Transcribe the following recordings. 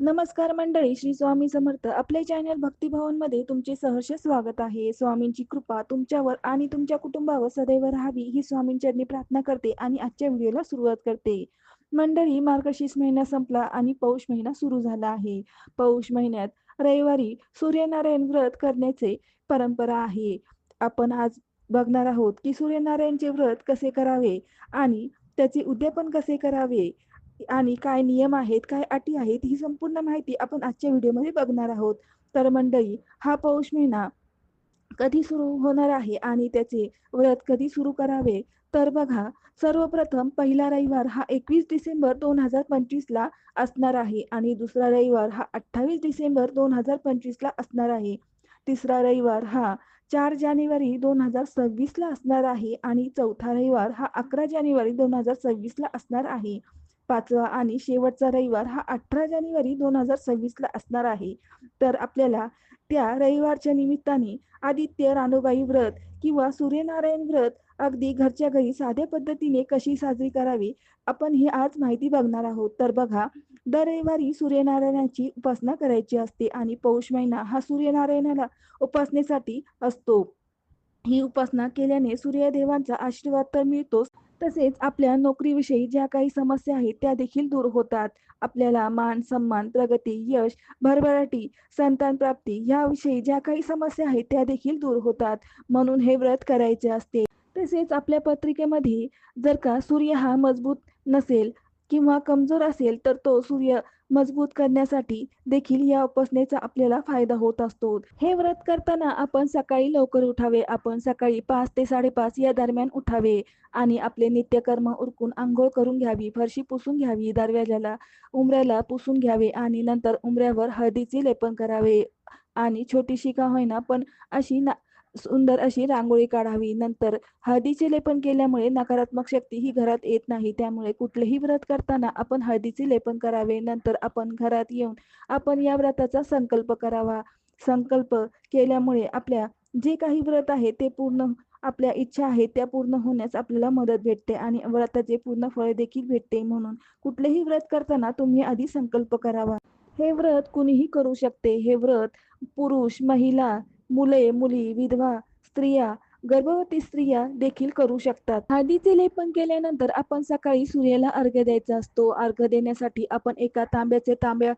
नमस्कार मंडळी श्री स्वामी समर्थ. आपल्या चॅनल भक्तिभवनमध्ये तुमचे सहर्ष स्वागत आहे. स्वामींची कृपा तुमच्यावर आणि तुमच्या कुटुंबावर सदैव राहावी ही स्वामींचरणी प्रार्थना करते आणि आजच्या व्हिडिओला सुरुवात करते. मंडळी मार्गशीर्ष महिना संपला आणि पौष महिना सुरू झाला आहे. पौष महिन्यात रविवारी सूर्यनारायण व्रत करण्याचे परंपरा आहे. आपण आज बघणार आहोत की सूर्यनारायणचे व्रत कसे करावे आणि त्याचे उद्यापन कसे करावे? आणि काय नियम आहेत काय अटी आहेत ही संपूर्ण माहिती आपण आजच्या व्हिडिओमध्ये बघणार आहोत. तर मंडळी हा पौष महिना कधी सुरू होणार आहे आणि त्याचे व्रत कधी सुरू करावे? तर बघा सर्वप्रथम पहिला रविवार हा एकवीस डिसेंबर दोन हजार पंचवीस ला असणार आहे आणि दुसरा रविवार हा अठ्ठावीस डिसेंबर दोन हजार पंचवीस ला असणार आहे. तिसरा रविवार हा चार जानेवारी दोन हजार सव्वीस ला असणार आहे आणि चौथा रविवार हा अकरा जानेवारी दोन हजार सव्वीस ला असणार आहे. पाचवा आणि शेवटचा रविवार हा अठरा जानेवारी दोन हजार सव्वीस ला असणार आहे. तर आपल्याला त्या रविवारच्या निमित्ताने आदित्य रानोबाई व्रत किंवा सूर्यनारायण व्रत अगदी घरच्या घरी साध्या पद्धतीने कशी साजरी करावी आपण ही आज माहिती बघणार आहोत. तर बघा दर रविवारी सूर्यनारायणाची उपासना करायची असते आणि पौष महिना हा सूर्यनारायणाला उपासनेसाठी असतो. ही उपासना केल्याने सूर्यदेवांचा आशीर्वाद तर मिळतोच तसेच आपल्या नोकरीविषयी ज्या काही समस्या आहेत त्या देखील दूर होतात. आपल्याला मान सन्मान प्रगती यश भरभराटी संतान प्राप्ती याविषयी ज्या काही समस्या आहेत त्या देखील दूर होतात. म्हणून हे व्रत करायचे असते. तसेच आपल्या पत्रिकेमध्ये जर का सूर्य हा मजबूत नसेल किंवा कमजोर असेल तर तो सूर्य मजबूत करण्यासाठी देखील या उपासनेचा आपल्याला फायदा होत असतो. हे व्रत करताना आपण सकाळी लवकर उठावे आपण सकाळी पाच ते साडेपाच या दरम्यान उठावे आणि आपले नित्यकर्म उरकून आंघोळ करून घ्यावी फरशी पुसून घ्यावी दरवाजाला उमऱ्याला पुसून घ्यावे आणि नंतर उमऱ्यावर हळदीचे लेपन करावे. आणि छोटीशी का होईना पण अशी ना सुंदर अशी रांगोळी काढावी. नंतर हळदीचे लेपन केल्यामुळे नकारात्मक शक्ती ही घरात येत नाही. त्यामुळे कुठलेही व्रत करताना आपण हळदीचे लेपन करावे. नंतर आपण घरात येऊन आपण या व्रताचा संकल्प करावा. संकल्प केल्यामुळे आपल्या जे काही व्रत आहे ते पूर्ण आपल्या इच्छा आहेत त्या पूर्ण होण्यास आपल्याला मदत भेटते आणि व्रताचे पूर्ण फळ देखील भेटते. म्हणून कुठलेही व्रत करताना तुम्ही आधी संकल्प करावा. हे व्रत कुणीही करू शकते. हे व्रत पुरुष महिला मुले मुली विधवा स्त्रिया गर्भवती स्त्रिया देखील करू शकतात. हळदीचे लेपन केल्यानंतर आपण सकाळी सूर्याला अर्घ्य द्यायचा असतो. अर्घ्य देण्यासाठी आपण एका तांब्याचे तांब्या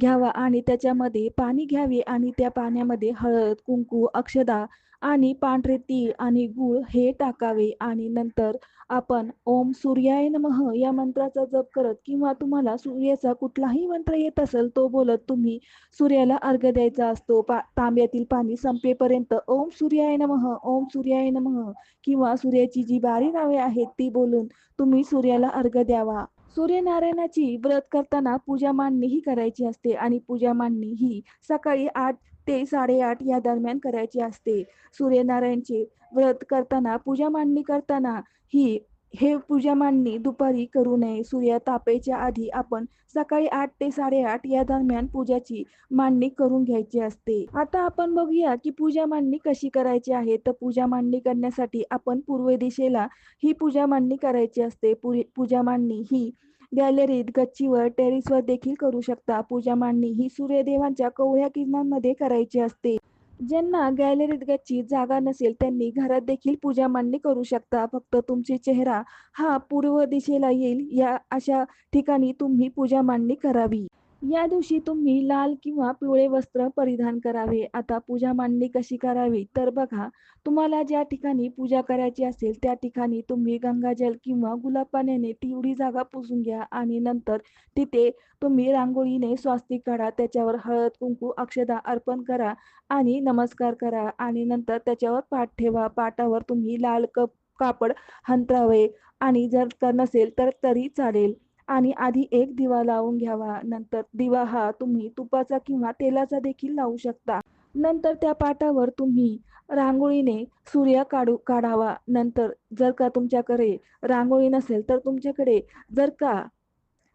घ्यावा आणि त्याच्यामध्ये पाणी घ्यावे आणि त्या पाण्यामध्ये हळद कुंकू अक्षदा आणि पांढरे तीळ आणि गूळ हे टाकावे आणि नंतर आपण ओम सूर्याय नमः या मंत्राचा जप करत किंवा तुम्हाला सूर्याचा कुठलाही मंत्र येत असेल तो बोलत तुम्ही सूर्याला अर्घ द्यायचा असतो. पा तांब्यातील पाणी संपेपर्यंत ओम सूर्याय नमः ओम सूर्याय नमः किंवा सूर्याची जी बारी नावे आहेत ती बोलून तुम्ही सूर्याला अर्घ द्यावा. सूर्यनारायणाची व्रत करताना पूजा मांडणी ही करायची असते आणि पूजा मांडणी ही सकाळी आठ ते साडेआठ या दरम्यान करायची असते. सूर्यनारायणचे व्रत करताना पूजा मांडणी करताना ही हे पूजा मांडणी दुपारी करू नये. सूर्य तापेच्या आधी आपण सकाळी आठ ते साडेआठ या दरम्यान पूजाची मांडणी करून घ्यायची असते. आता आपण बघूया की पूजा मांडणी कशी करायची आहे. तर पूजा मांडणी करण्यासाठी आपण पूर्व दिशेला ही पूजा मांडणी करायची असते. पूजा मांडणी ही गॅलरीत गच्चीवर टेरेसवर देखील करू शकता. पूजा मांडणी ही सूर्यदेवांच्या कोवळ्या किरणांमध्ये करायची असते. ज्यांना गॅलरीत गच्चीत जागा नसेल त्यांनी घरात देखील पूजा मांडणी करू शकता. फक्त तुमचे चेहरा हा पूर्व दिशेला येईल. या अशा ठिकाणी तुम्ही पूजा मांडणी करावी. या दिवशी तुम्ही लाल किंवा पिवळे वस्त्र परिधान करावे. आता पूजा मांडणी कशी करावी? तर बघा तुम्हाला ज्या ठिकाणी पूजा करायची असेल त्या ठिकाणी तुम्ही गंगाजल किंवा गुलाब पाण्याने तेवढी जागा पुसून घ्या आणि नंतर तिथे तुम्ही रांगोळीने स्वास्तिक काढा. त्याच्यावर हळद कुंकू अक्षदा अर्पण करा आणि नमस्कार करा आणि नंतर त्याच्यावर पाठ ठेवा. पाटावर तुम्ही लाल कप कापड हंतरावे आणि जर नसेल तर तरी चालेल. आणि आधी एक दिवा लावून घ्यावा. नंतर दिवा हा तुम्ही तुपाचा किंवा तेलाचा देखील लावू शकता. नंतर त्या पाटावर तुम्ही रांगोळीने सूर्य काढू काढावा. नंतर जर का तुमच्याकडे रांगोळी नसेल तर तुमच्याकडे जर का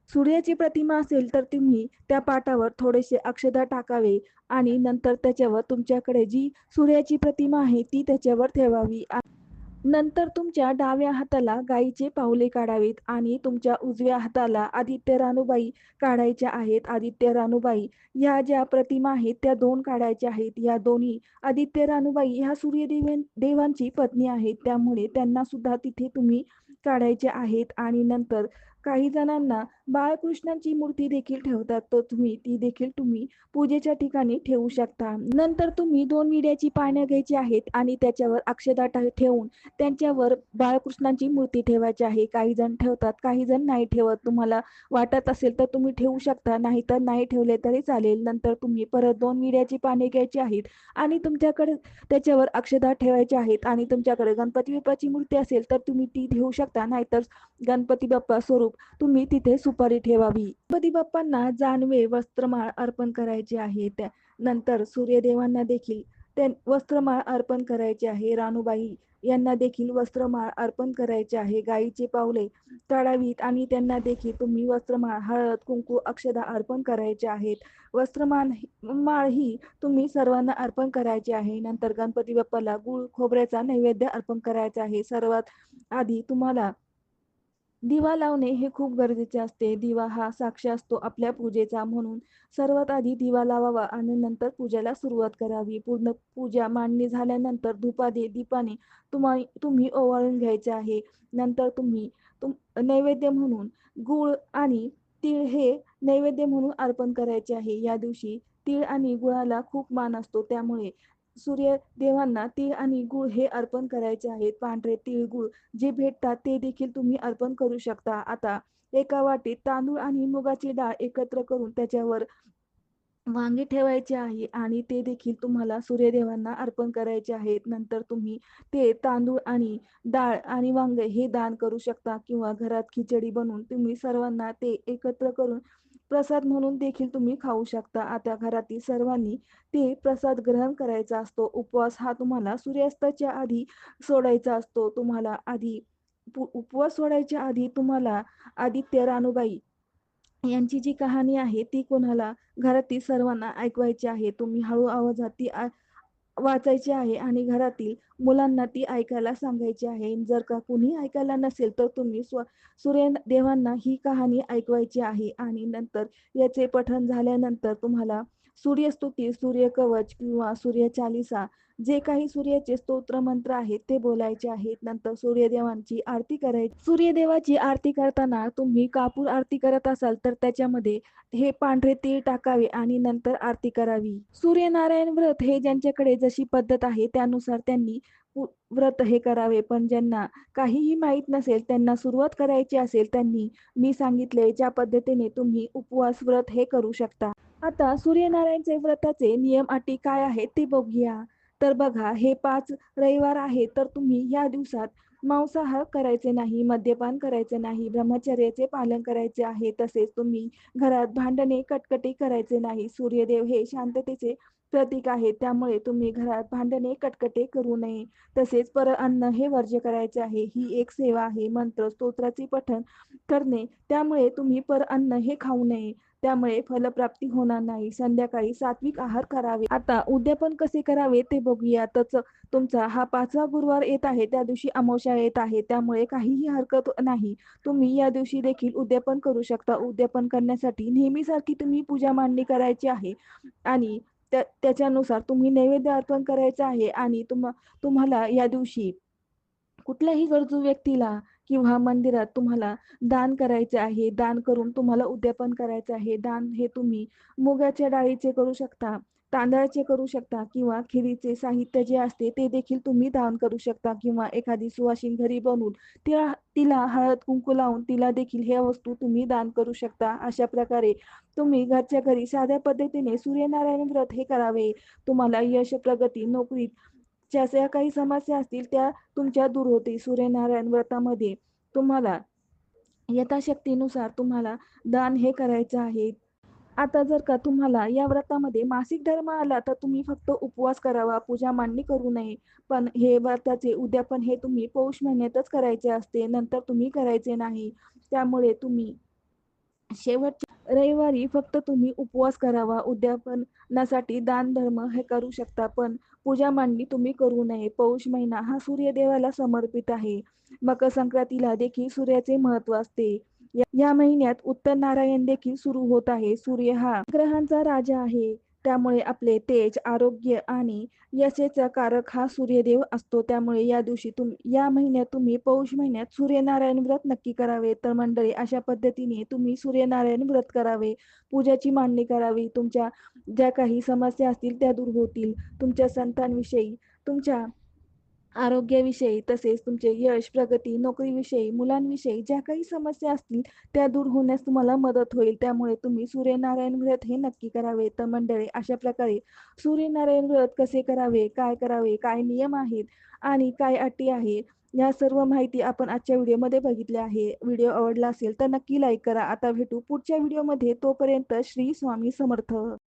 सूर्याची प्रतिमा असेल तर तुम्ही त्या पाटावर थोडेसे अक्षदा टाकावे आणि नंतर त्याच्यावर तुमच्याकडे जी सूर्याची प्रतिमा आहे ती त्याच्यावर ठेवावी. नंतर तुमच्या डाव्या हाताला गायीचे पावले काढावेत आणि तुमच्या उजव्या हाताला आदित्य रानूबाई काढायच्या आहेत. आदित्य रानूबाई ह्या ज्या प्रतिमा आहेत त्या दोन काढायच्या आहेत. या दोन्ही आदित्य रानूबाई ह्या सूर्यदेव देवांची पत्नी आहेत. त्यामुळे त्यांना सुद्धा तिथे तुम्ही काढायचे आहेत. आणि नंतर काही जणांना बाळकृष्णांची मूर्ती देखील ठेवतात. तर तुम्ही ती देखील तुम्ही पूजेच्या ठिकाणी ठेवू शकता. नंतर तुम्ही दोन विड्याची पानं घ्यायची आहेत आणि त्याच्यावर अक्षदा ठेवून त्यांच्यावर बाळकृष्णांची मूर्ती ठेवायची आहे. काही जण ठेवतात काही जण नाही ठेवत. तुम्हाला वाटत असेल तर तुम्ही ठेवू शकता. नाहीतर नाही ठेवले तरी चालेल. नंतर तुम्ही परत दोन विड्याची पाने घ्यायची आहेत आणि तुमच्याकडे त्याच्यावर अक्षदा ठेवायच्या आहेत आणि तुमच्याकडे गणपती बाप्पाची मूर्ती असेल तर तुम्ही ती ठेवू शकता. नाहीतर गणपती बाप्पा स्वरूप तुम्ही तिथे सुपारी ठेवावी. गणपती बाप्पांना जानवे वस्त्रमाळ अर्पण करायचे आहे. त्या नंतर सूर्यदेवांना देखील ते वस्त्रमाळ अर्पण करायचे आहे. रानूबाई यांना देखील वस्त्रमाळ अर्पण करायचे आहे. गायीचे पावले तळावीत आणि त्यांना देखील तुम्ही वस्त्रमाळ हळद कुंकू अक्षदा अर्पण करायचे आहेत. वस्त्रमाळ माळ ही तुम्ही सर्वांना अर्पण करायची आहे. नंतर गणपती बाप्पाला गुळ खोबऱ्याचा नैवेद्य अर्पण करायचा आहे. सर्वात आधी तुम्हाला दिवा लावणे हे खूप गरजेचे असते. दिवा हा साक्ष असतो आपल्या पूजेचा. म्हणून सर्वात आधी दिवा लावावा आणि नंतर पूजेला सुरुवात करावी. पूर्ण पूजा मांडणी झाल्यानंतर धुपादे दीपाने तुम्हा तुम्ही ओवाळून घ्यायचे आहे. नंतर तुम्ही तुम नैवेद्य म्हणून गूळ आणि तीळ हे नैवेद्य म्हणून अर्पण करायचे आहे. या दिवशी तीळ आणि गुळाला खूप मान असतो. त्यामुळे सूर्य देवांना तीळ आणि गुळ हे अर्पण करायचे आहेत. पांढरे तीळ गुळ जे भेटतात ते देखील तुम्ही अर्पण करू शकता. आता एका वाटीत तांदूळ आणि मुगाची डाळ एकत्र करून त्याच्यावर वांगे ठेवायचे आहे आणि ते देखील तुम्हाला सूर्यदेवांना अर्पण करायचे आहेत. नंतर तुम्ही ते तांदूळ आणि डाळ आणि वांगे हे दान करू शकता किंवा घरात खिचडी बनवून तुम्ही सर्वांना ते एकत्र करून प्रसाद म्हणून देखील तुम्ही खाऊ शकता. आता घरातील सर्वांनी ते प्रसाद ग्रहण करायचा असतो. उपवास हा तुम्हाला सूर्यास्ताच्या आधी सोडायचा असतो. तुम्हाला आधी उपवास सोडायच्या आधी तुम्हाला आदित्य रानूबाई यांची जी कहाणी आहे ती कोणाला घरातील सर्वांना ऐकवायची आहे? तुम्ही हळू आवाजात ती आ- वाचायची आहे आणि घरातील मुलांना ती ऐकायला सांगायची आहे. जर का कुणी ऐकायला नसेल तर तुम्ही स्व सूर्य देवांना ही कहाणी ऐकवायची आहे. आणि नंतर याचे पठण झाल्यानंतर तुम्हाला सूर्यस्तुती सूर्यकवच किंवा सूर्य चालिसा जे काही सूर्याचे स्तोत्र मंत्र आहेत ते बोलायचे आहेत. नंतर सूर्यदेवांची आरती करायची सूर्यदेवाची आरती करताना तुम्ही कापूर आरती करत असाल तर त्याच्यामध्ये हे पांढरे तीळ टाकावे आणि नंतर आरती करावी. सूर्यनारायण व्रत हे ज्यांच्याकडे जशी पद्धत आहे त्यानुसार त्यांनी व्रत हे करावे. पण ज्यांना काहीही माहीत नसेल त्यांना सुरुवात करायची असेल त्यांनी मी सांगितले ज्या पद्धतीने तुम्ही उपवास व्रत हे करू शकता. आता सूर्यनारायणचे व्रताचे नियम अटी काय आहेत ते बघूया. तर बघा हे पाच रविवार आहे तर तुम्ही या दिवसात मांसाहार करायचे नाही मद्यपान करायचे नाही ब्रह्मचर्याचे पालन करायचे आहे तसेच तुम्ही घरात भांडणे कटकटी करायचे नाही. सूर्यदेव हे शांततेचे प्रतीक आहे. त्यामुळे तुम्ही घरात भांडणे कटकटे करू नये. तसेच पर अन्न हे वर्ज्य करायचे आहे. ही एक सेवा आहे. मंत्र स्तोत्राचे पठण करणे. त्यामुळे तुम्ही पर अन्न हे खाऊ नये. त्यामुळे फलप्राप्ती होणार नाही. संध्याकाळी सात्विक आहार करावे. आता उद्यापन कसे करावे ते बघूया. तच तुमचा हा पाचवा गुरुवार येत आहे. त्या दिवशी अमावस्या येत आहे. त्यामुळे काहीही हरकत नाही. तुम्ही या दिवशी देखील उद्यापन करू शकता. उद्यापन करण्यासाठी नेहमीसारखी तुम्ही पूजा मांडणी करायची आहे. आणि त्याच्यानुसार तुम्ही नैवेद्य अर्पण करायचं आहे आणि तुम तुम्हाला या दिवशी कुठल्याही गरजू व्यक्तीला किंवा मंदिरात तुम्हाला दान करायचे आहे दान करून तुम्हाला उद्यापन करायचं आहे दान हे तुम्ही मुगाच्या डाळीचे करू शकता. तांदळाचे करू शकता किंवा खिरीचे साहित्य जे असते ते देखील तुम्ही दान करू शकता किंवा एखादी सुवासिन घरी बनवून त्या तिला हळद कुंकू लावून तिला देखील ह्या वस्तू तुम्ही दान करू शकता. अशा प्रकारे तुम्ही घरच्या घरी साध्या पद्धतीने सूर्यनारायण व्रत हे करावे. तुम्हाला यश प्रगती नोकरीत ज्या ज्या काही समस्या असतील त्या तुमच्या दूर होतील सूर्यनारायण व्रतामध्ये. तुम्हाला यथाशक्तीनुसार तुम्हाला दान हे करायचं आहे. आता जर का तुम्हाला या व्रतामध्ये मासिक धर्म आला तर तुम्ही फक्त उपवास करावा पूजा मांडणी करू नये. पण हे व्रताचे उद्यापन हे तुम्ही पौष महिन्यातच करायचे असते नंतर तुम्ही करायचे नाही. त्यामुळे तुम्ही शेवटच्या रविवारी फक्त तुम्ही उपवास करावा. उद्यापनासाठी दान धर्म हे करू शकता पण पूजा मांडणी तुम्ही करू नये. पौष महिना हा सूर्यदेवाला समर्पित आहे. मकर संक्रांतीला देखील सूर्याचे महत्त्व असते. या महिन्यात उत्तर नारायण देखील सुरू होत आहे. सूर्य हा ग्रहांचा राजा आहे. त्यामुळे आपले तेज आरोग्य आणि यशेचा कारक हा सूर्यदेव असतो. त्यामुळे या दिवशी तुम या महिन्यात तुम्ही पौष महिन्यात सूर्यनारायण व्रत नक्की करावे. तर मंडळी अशा पद्धतीने तुम्ही सूर्यनारायण व्रत करावे. पूजाची मांडणी करावी. तुमच्या ज्या काही समस्या असतील त्या दूर होतील. तुमच्या संतांविषयी तुमच्या आरोग्याविषयी तसेच तुमचे यश प्रगती नोकरीविषयी मुलांविषयी ज्या काही समस्या असतील त्या दूर होण्यास तुम्हाला मदत होईल. त्यामुळे तुम्ही सूर्यनारायण व्रत हे नक्की करावे. तर मंडळी अशा प्रकारे सूर्यनारायण व्रत कसे करावे काय करावे काय नियम आहेत आणि काय अटी आहे या सर्व माहिती आपण आजच्या व्हिडिओमध्ये बघितली आहे. व्हिडिओ आवडला असेल तर नक्की लाईक करा. आता भेटू पुढच्या व्हिडिओमध्ये. तोपर्यंत श्री स्वामी समर्थ.